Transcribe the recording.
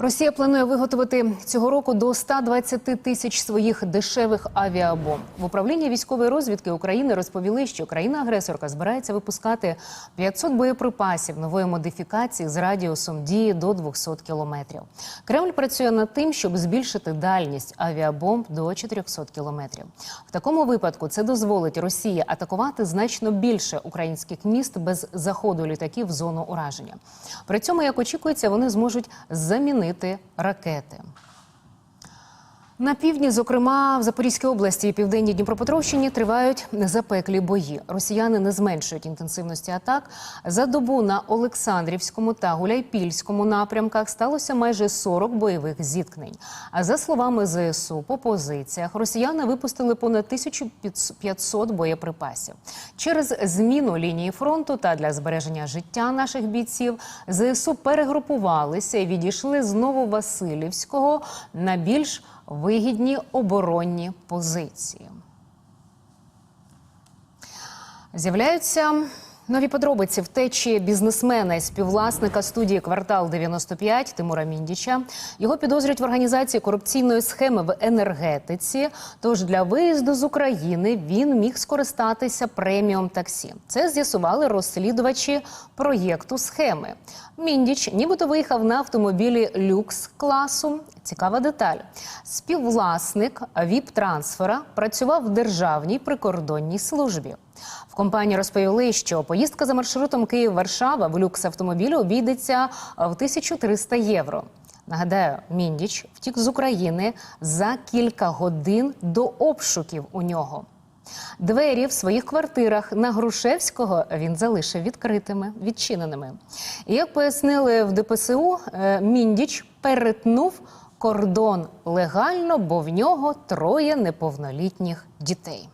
Росія планує виготовити цього року до 120 тисяч своїх дешевих авіабомб. В управлінні військової розвідки України розповіли, що країна-агресорка збирається випускати 500 боєприпасів нової модифікації з радіусом дії до 200 кілометрів. Кремль працює над тим, щоб збільшити дальність авіабомб до 400 кілометрів. В такому випадку це дозволить Росії атакувати значно більше українських міст без заходу літаків в зону ураження. При цьому, як очікується, вони зможуть замінити ракети. На півдні, зокрема в Запорізькій області і південній Дніпропетровщині, тривають запеклі бої. Росіяни не зменшують інтенсивності атак. За добу на Олександрівському та Гуляйпільському напрямках сталося майже 40 бойових зіткнень. А за словами ЗСУ, по позиціях росіяни випустили понад 1500 боєприпасів. Через зміну лінії фронту та для збереження життя наших бійців ЗСУ перегрупувалися і відійшли з Нововасилівського на більш вигідні оборонні позиції. З'являються нові подробиці втечі бізнесмена і співвласника студії Квартал 95 Тимура Міндіча. Його підозрюють в організації корупційної схеми в енергетиці. Тож для виїзду з України він міг скористатися преміум таксі. Це з'ясували розслідувачі проєкту схеми. Міндіч нібито виїхав на автомобілі люкс класу. Цікава деталь. Співвласник ВІП-трансфера працював в державній прикордонній службі. В компанії розповіли, що поїздка за маршрутом Київ-Варшава в люкс автомобілі обійдеться в 1300 євро. Нагадаю, Міндіч втік з України за кілька годин до обшуків у нього. Двері в своїх квартирах на Грушевського він залишив відкритими, відчиненими. Як пояснили в ДПСУ, е, Міндіч перетнув кордон легально, бо в нього троє неповнолітніх дітей.